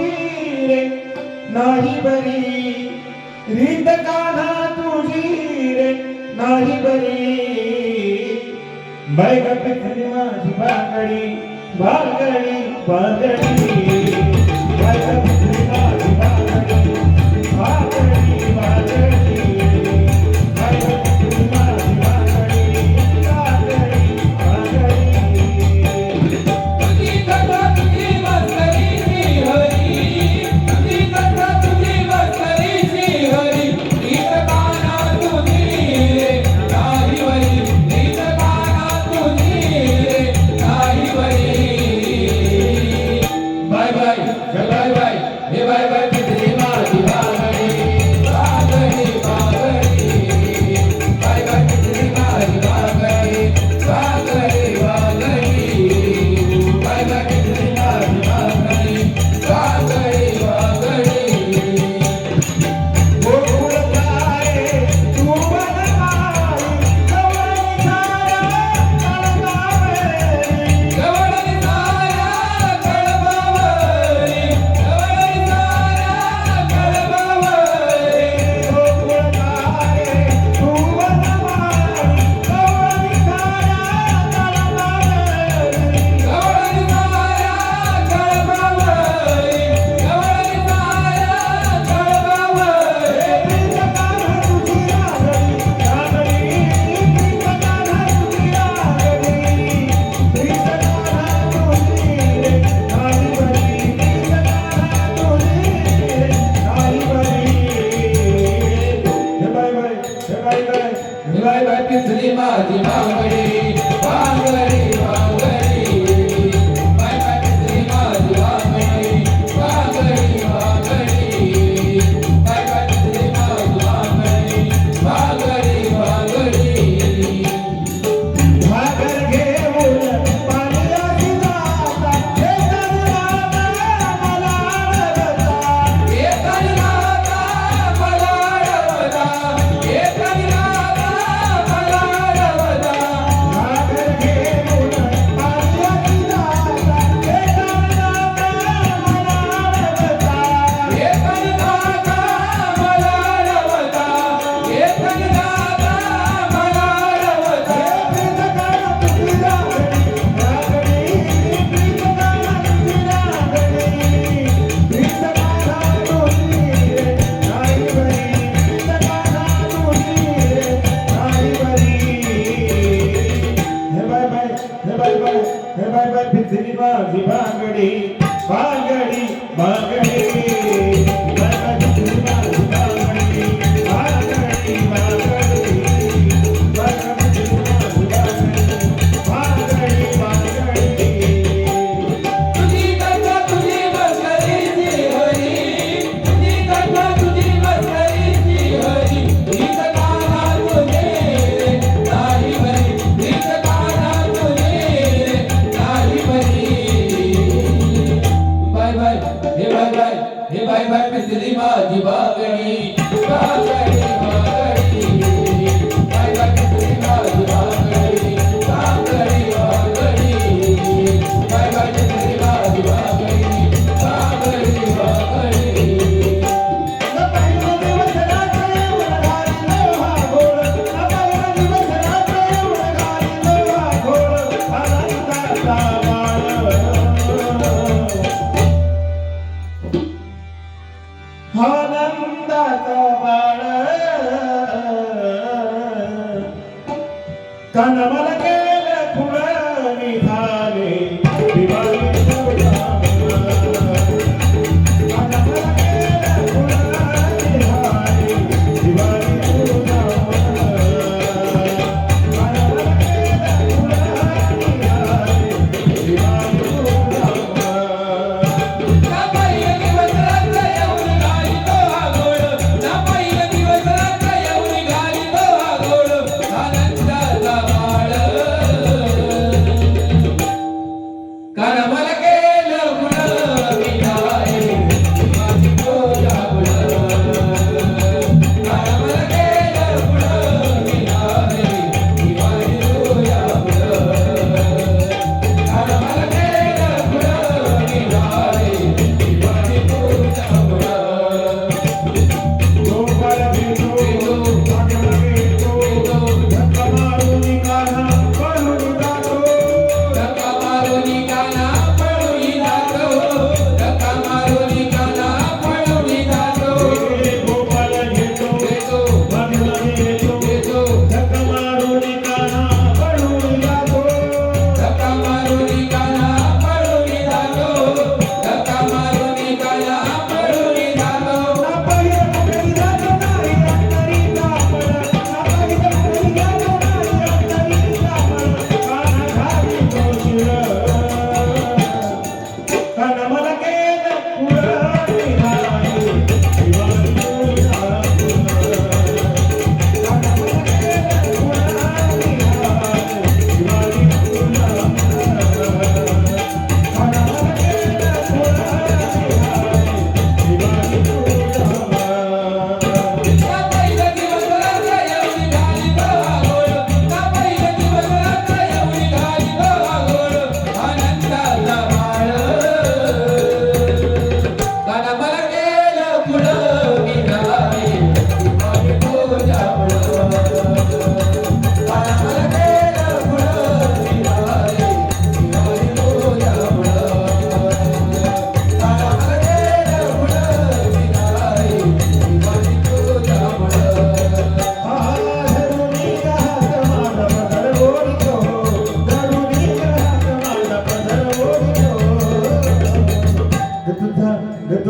माझी रे. नाही बरी. रीत काना तुझी रे. नाही बरी. बैग पिठली माझी बागडी बागडी बागडी. Bag love.